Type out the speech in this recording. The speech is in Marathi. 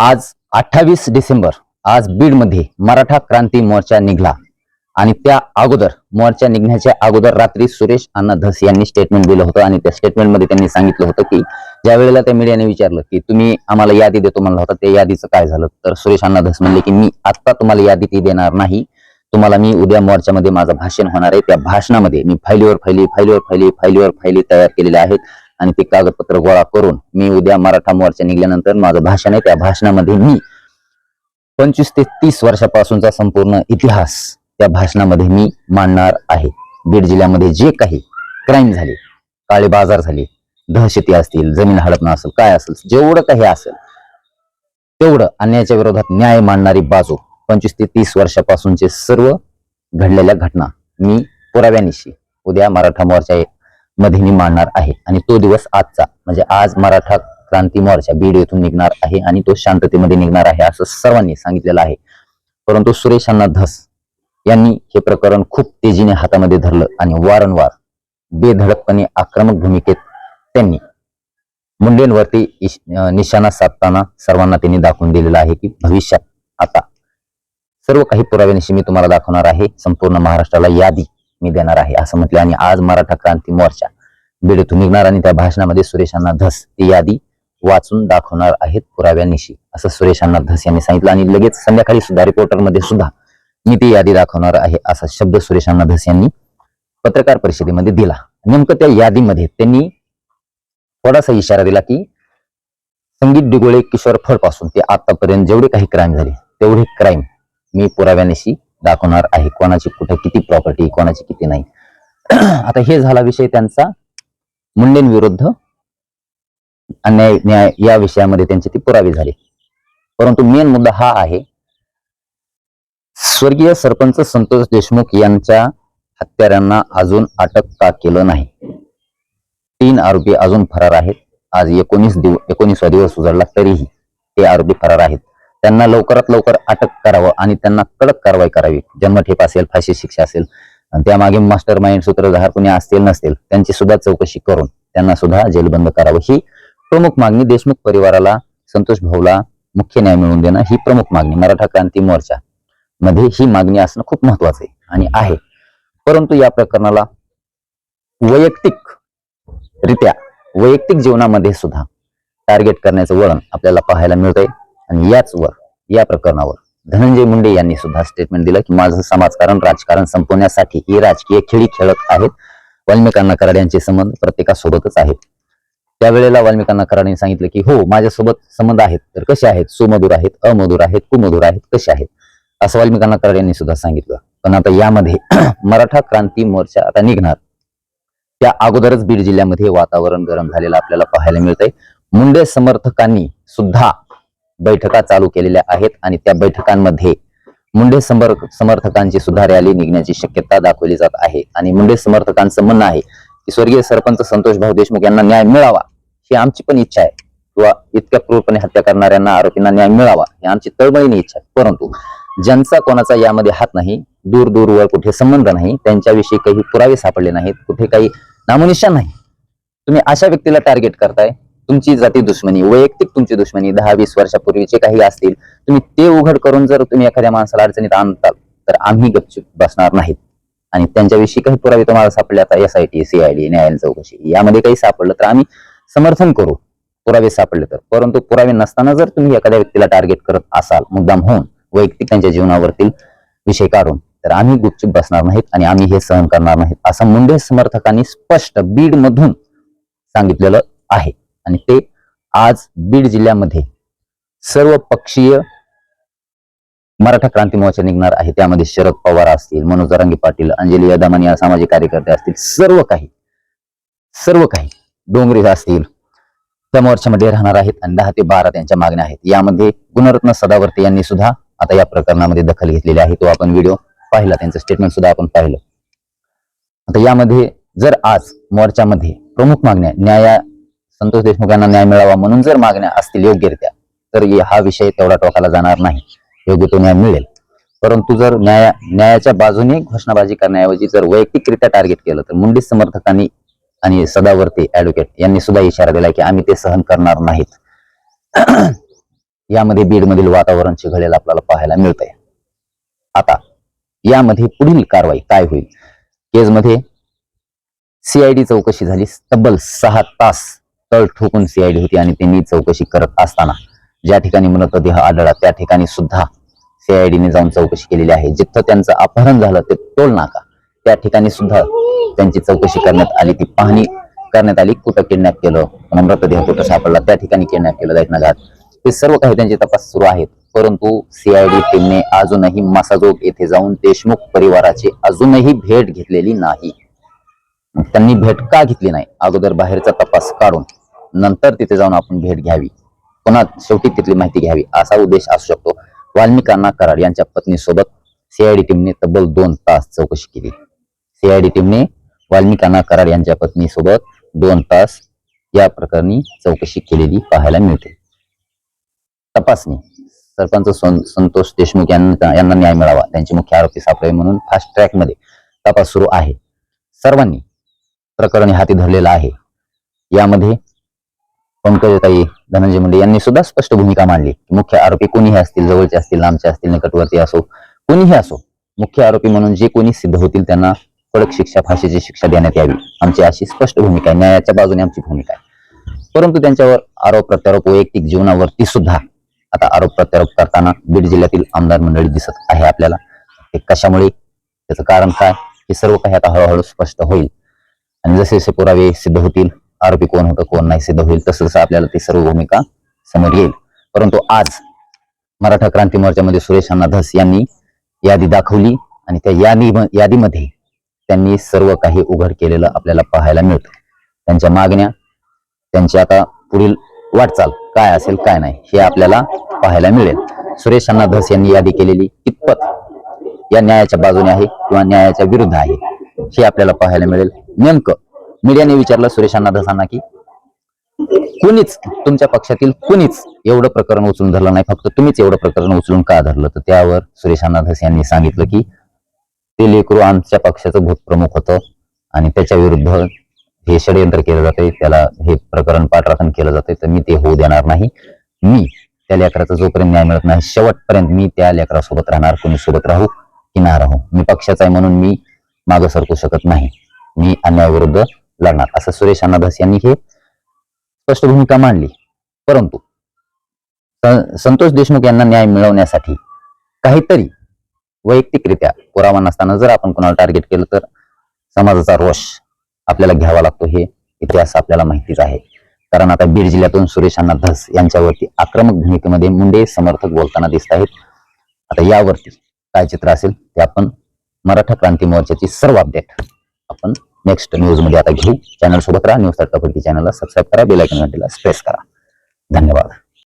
आज अठ्ठावीस डिसेंबर आज बीडमध्ये मराठा क्रांती मोर्चा निघला. आणि त्या अगोदर मोर्चा निघण्याच्या अगोदर रात्री सुरेश अण्णा धस यांनी स्टेटमेंट दिलं होतं. आणि त्या स्टेटमेंटमध्ये त्यांनी सांगितलं होतं की ज्या वेळेला त्या मीडियाने विचारलं की तुम्ही आम्हाला यादी देतो म्हणला होता त्या यादीचं काय झालं? तर सुरेश अण्णा धस म्हणले की मी आत्ता तुम्हाला यादी ती देणार नाही. तुम्हाला मी उद्या मोर्चामध्ये माझं भाषण होणार आहे. त्या भाषणामध्ये मी फाईलीवर फायली फायलीवर फायली फायलीवर फायली तयार केलेल्या आहेत. आणि ते कागदपत्र गोळा करून मी उद्या मराठा मोर्चा निघाल्यानंतर माझं भाषण आहे त्या भाषणामध्ये मी पंचवीस ते तीस वर्षापासूनचा संपूर्ण इतिहास त्या भाषणामध्ये मी मांडणार आहे. बीड जिल्ह्यामध्ये जे काही क्राईम झाले काळे बाजार झाले दहशती असतील जमीन हडपणं असेल काय असेल जेवढं काही असेल तेवढं अन्यायाच्या विरोधात न्याय मांडणारी बाजू पंचवीस ते तीस वर्षापासूनचे सर्व घडलेल्या घटना मी पुराव्यानिशी उद्या मराठा मोर्चा मध्ये मी मांडणार आहे. आणि तो दिवस आजचा म्हणजे आज मराठा क्रांती मोर्चा बीड येथून निघणार आहे आणि तो शांततेमध्ये निघणार आहे असं सर्वांनी सांगितलेलं आहे. परंतु सुरेश अण्णा धस यांनी हे प्रकरण खूप तेजीने हातामध्ये धरलं आणि वारंवार बेधडकपणे आक्रमक भूमिकेत त्यांनी मुंडेंवरती निशाणा साधताना सर्वांना त्यांनी दाखवून दिलेलं आहे की भविष्यात आता सर्व काही पुराव्यानिशी मी तुम्हाला दाखवणार आहे. संपूर्ण महाराष्ट्राला यादी मी देणार आहे असं म्हटलं. आणि आज मराठा क्रांती मोर्चा बीड येथून निघणार आणि त्या भाषणामध्ये सुरेशांना धस ती यादी वाचून दाखवणार आहेत पुराव्यानिशी असं सुरेशांना धस यांनी सांगितलं. आणि लगेच संध्याकाळी सुद्धा रिपोर्टरमध्ये सुद्धा मी ती यादी दाखवणार आहे असा शब्द सुरेशांना धस यांनी पत्रकार परिषदेमध्ये दिला. नेमकं त्या यादीमध्ये त्यांनी थोडासा इशारा दिला की संगीत डिगोळे किशोर फळपासून ते आतापर्यंत जेवढे काही क्राईम झाले तेवढे क्राईम मी पुराव्यानिशी दाखवणार आहे. कोणाची कुठे किती प्रॉपर्टी कोणाची किती नाही. आता हे झाला विषय त्यांचा मुंडेंविरुद्ध अन्याय न्याय या विषयामध्ये त्यांचे ती पुरावी झाले. परंतु मेन मुद्दा हा आहे स्वर्गीय सरपंच संतोष देशमुख यांच्या हत्यारांना अजून अटक का केलं नाही? तीन आरोपी अजून फरार आहेत. आज एकोणीस दिव एकोणीसवा दिवस उजाडला तरीही ते आरोपी फरार आहेत. त्यांना लवकरात लवकर अटक करावं आणि त्यांना कडक कारवाई करावी. जन्मठेप असेल फाशी शिक्षा असेल आणि त्यामागे मास्टर माइंड सूत्रधार कुणी असतील नसतील त्यांची सुद्धा चौकशी करून त्यांना सुद्धा जेलबंद करावं. ही प्रमुख मागणी देशमुख परिवाराला संतोष भाऊला मुख्य न्याय मिळवून देणं ही प्रमुख मागणी. मराठा क्रांती मोर्चा मध्ये ही मागणी असणं खूप महत्वाचं आहे आणि आहे. परंतु या प्रकरणाला वैयक्तिक रित्या वैयक्तिक जीवनामध्ये सुद्धा टार्गेट करण्याचं वळण आपल्याला पाहायला मिळतंय. आणि याच वर या प्रकरणावर धनंजय मुंडे यांनी सुद्धा स्टेटमेंट दिलं की माझं समाजकारण राजकारण संपवण्यासाठी ही राजकीय खेळी खेळत आहेत. वाल्मिकांना कराड यांचे संबंध प्रत्येकासोबतच आहेत. त्यावेळेला वाल्मिकांना कराडांनी सांगितलं की हो माझ्यासोबत संबंध आहेत. तर कसे आहेत? सुमधुर आहेत अमधुर आहेत कुमधुर आहेत कसे आहेत? असं वाल्मिकांना कराड यांनी सुद्धा सांगितलं. पण आता यामध्ये मराठा क्रांती मोर्चा आता निघणार. त्या अगोदरच बीड जिल्ह्यामध्ये वातावरण गरम झालेलं आपल्याला पाहायला मिळतंय. मुंडे समर्थकांनी सुद्धा बैठका चालू केलेल्या आहेत आणि त्या बैठकांमध्ये मुंडे समर समर्थकांची सुद्धा रॅली निघण्याची शक्यता दाखवली जात आहे. आणि मुंडे समर्थकांचं म्हणणं आहे की स्वर्गीय सरपंच संतोष भाऊ देशमुख यांना न्याय मिळावा ही आमची पण इच्छा आहे. किंवा इतक्या क्रूरपणे हत्या करणाऱ्यांना आरोपींना न्याय मिळावा ही आमची तळमळीने इच्छा आहे. परंतु ज्यांचा कोणाचा यामध्ये हात नाही दूर दूरवर कुठे संबंध नाही त्यांच्याविषयी काही पुरावे सापडले नाहीत कुठे काही नामोनिशान नाही. तुम्ही अशा व्यक्तीला टार्गेट करताय तुमची जाती दुश्मनी वैयक्तिक तुमची दुश्मनी दहा वीस वर्षापूर्वीचे काही असतील तुम्ही ते उघड करून जर तुम्ही एखाद्या माणसाला अडचणीत आणताल तर आम्ही गपचूप बसणार नाहीत. आणि त्यांच्याविषयी काही पुरावे तुम्हाला सापडले आता एस आय टी सीआयडी न्यायालय चौकशी यामध्ये काही सापडलं तर आम्ही समर्थन करू. पुरावे सापडले तर. परंतु पुरावे नसताना जर तुम्ही एखाद्या व्यक्तीला टार्गेट करत असाल मुद्दाम होऊन वैयक्तिक त्यांच्या जीवनावरतील विषय काढून तर आम्ही गुपचूप बसणार नाहीत आणि आम्ही हे सहन करणार नाहीत असं मुंडे समर्थकांनी स्पष्ट बीड मधून सांगितलेलं आहे. आणि ते आज बीड जिल्ह्यामध्ये सर्व पक्षीय मराठा क्रांती मोर्चा निघणार आहे. त्यामध्ये शरद पवार असतील मनोज जरांगे पाटील अंजली यदामानी या सामाजिक कार्यकर्ते असतील सर्व काही सर्व काही डोंगरे असतील त्या मोर्चामध्ये राहणार आहेत आणि दहा ते बारा त्यांच्या मागण्या आहेत. यामध्ये गुणरत्न सदावर्ते यांनी सुद्धा आता या प्रकरणामध्ये दखल घेतलेली आहे. तो आपण व्हिडिओ पाहिला त्यांचं स्टेटमेंट सुद्धा आपण पाहिलं. आता यामध्ये जर आज मोर्चामध्ये प्रमुख मागण्या न्याया संतोष देशमुखांना न्याय मिळावा म्हणून जर मागण्या असतील योग्यरित्या तर हा विषय तेवढा टोकाला जाणार नाही. योग्य तो न्याय मिळेल. परंतु जर न्याया न्यायाच्या बाजूने घोषणाबाजी करण्याऐवजी जर वैयक्तिकरित्या टार्गेट केलं तर मुंडे समर्थकांनी आणि सदावर्ती ऍडव्होकेट यांनी सुद्धा इशारा दिला की आम्ही ते सहन करणार नाहीत. यामध्ये बीडमधील वातावरण चिघळेल आपल्याला पाहायला मिळतंय. आता यामध्ये पुढील कारवाई काय होईल? केजमध्ये सीआयडी चौकशी झाली तब्बल सहा तास तळ ठोकून सीआयडी होती आणि त्यांनी चौकशी करत असताना ज्या ठिकाणी मृतदेह आढळला त्या ठिकाणी सुद्धा सीआयडीने जाऊन चौकशी केलेली आहे. जिथं त्यांचं अपहरण झालं ते टोल नाका. त्या ठिकाणी सुद्धा त्यांची चौकशी करण्यात आली. ती पाहणी करण्यात आली. कुठं किडनॅप केलं मृतदेह कुठं सापडला त्या ठिकाणी किडनॅप केलं जाईल ते सर्व काही त्यांचे तपास सुरू आहेत. परंतु सीआयडी टीमने अजूनही मसाजोग येथे जाऊन देशमुख परिवाराची अजूनही भेट घेतलेली नाही. त्यांनी भेट का घेतली नाही? अगोदर बाहेरचा तपास काढून नंतर तिथे जाऊन आपण भेट घ्यावी. पुन्हा शेवटी तिथली माहिती घ्यावी असा उद्देश असू शकतो. वाल्मिकांना कराड यांच्या पत्नीसोबत सीआयडी टीमने तब्बल दोन तास चौकशी केली. सीआयडी टीमने वाल्मिकांना कराड यांच्या पत्नीसोबत दोन तास या प्रकरणी चौकशी केलेली पाहायला मिळते. तपासणी. सरपंच संतोष देशमुख यांना यांना न्याय मिळावा. त्यांचे मुख्य आरोपी सापळे म्हणून फास्ट ट्रॅकमध्ये तपास सुरू आहे. सर्वांनी प्रकरण हाती धरलेलं आहे. यामध्ये पंकजताई धनंजय मुंडे यांनी सुद्धा स्पष्ट भूमिका मांडली. मुख्य आरोपी कोणीही असतील जवळचे असतील लांबचे असतील निकटवर्ती असो कोणीही असो मुख्य आरोपी म्हणून जे कोणी सिद्ध होतील त्यांना कडक शिक्षा फाशीची शिक्षा देण्यात यावी. आमची अशी स्पष्ट भूमिका आहे. न्यायाच्या बाजूने आमची भूमिका आहे. परंतु त्यांच्यावर आरोप प्रत्यारोप वैयक्तिक जीवनावरती सुद्धा आता आरोप प्रत्यारोप करताना बीड जिल्ह्यातील आमदार मंडळी दिसत आहे आपल्याला. ते कशामुळे? त्याचं कारण काय? हे सर्व काही आता हळूहळू स्पष्ट होईल. आणि जसे जसे पुरावे सिद्ध होतील आरोपी कोण होतं कोण नाही सिद्ध होईल तसं आपल्याला ती सर्व भूमिका समोर येईल. परंतु आज मराठा क्रांती मोर्चामध्ये सुरेश अण्णा धस यांनी यादी दाखवली आणि त्या यादी यादीमध्ये त्यांनी सर्व काही उघड केलेलं आपल्याला पाहायला मिळतं. त्यांच्या मागण्या त्यांची आता पुढील वाटचाल काय असेल काय नाही हे आपल्याला पाहायला मिळेल. सुरेश अण्णा धस यांनी यादी केलेली कितपत या न्यायाच्या बाजूने आहे किंवा न्यायाच्या विरुद्ध आहे हे आपल्याला पाहायला मिळेल. नेमकं मीडियाने विचारलं सुरेश अण्णा धसांना की कुणीच तुमच्या पक्षातील कुणीच एवढं प्रकरण उचलून धरलं नाही. फक्त तुम्हीच एवढं प्रकरण उचलून का धरलं? तर त्यावर सुरेश अण्णा धस यांनी सांगितलं की ते लेकरू आमच्या पक्षाचं भूतप्रमुख होतं आणि त्याच्या विरुद्ध हे षडयंत्र केलं जाते त्याला हे प्रकरण पाठराखण केलं जाते तर मी ते होऊ देणार नाही. मी त्या लेकराचा जोपर्यंत न्याय मिळत नाही शेवटपर्यंत मी त्या लेकरासोबत राहणार कोणी सोबत राहू की ना राहू. मी पक्षाचा आहे म्हणून मी मागं सरकू शकत नाही. मी अन्यायाविरुद्ध लढणार असं सुरेश अण्णादास यांनी हे स्पष्ट भूमिका मांडली. परंतु संतोष देशमुख यांना न्याय मिळवण्यासाठी काहीतरी वैयक्तिकरित्या पुरावा नसताना जर आपण कोणाला टार्गेट केलं तर समाजाचा रोष आपल्याला घ्यावा लागतो. हे इतिहास आपल्याला माहितीच आहे. कारण आता बीड जिल्ह्यातून सुरेश अण्णा धस यांच्यावरती आक्रमक भूमिकेमध्ये मुंडे समर्थक बोलताना दिसत आहेत. आता यावरती काय चित्र असेल ते आपण मराठा क्रांती मोर्चाची सर्व अपडेट आपण नेक्स्ट न्यूजमध्ये आता घेऊ. चॅनल सोबत राहा. न्यूज तडकाफडकी चॅनलला सबस्क्राईब करा. बेलायकन घंटेला प्रेस करा. धन्यवाद.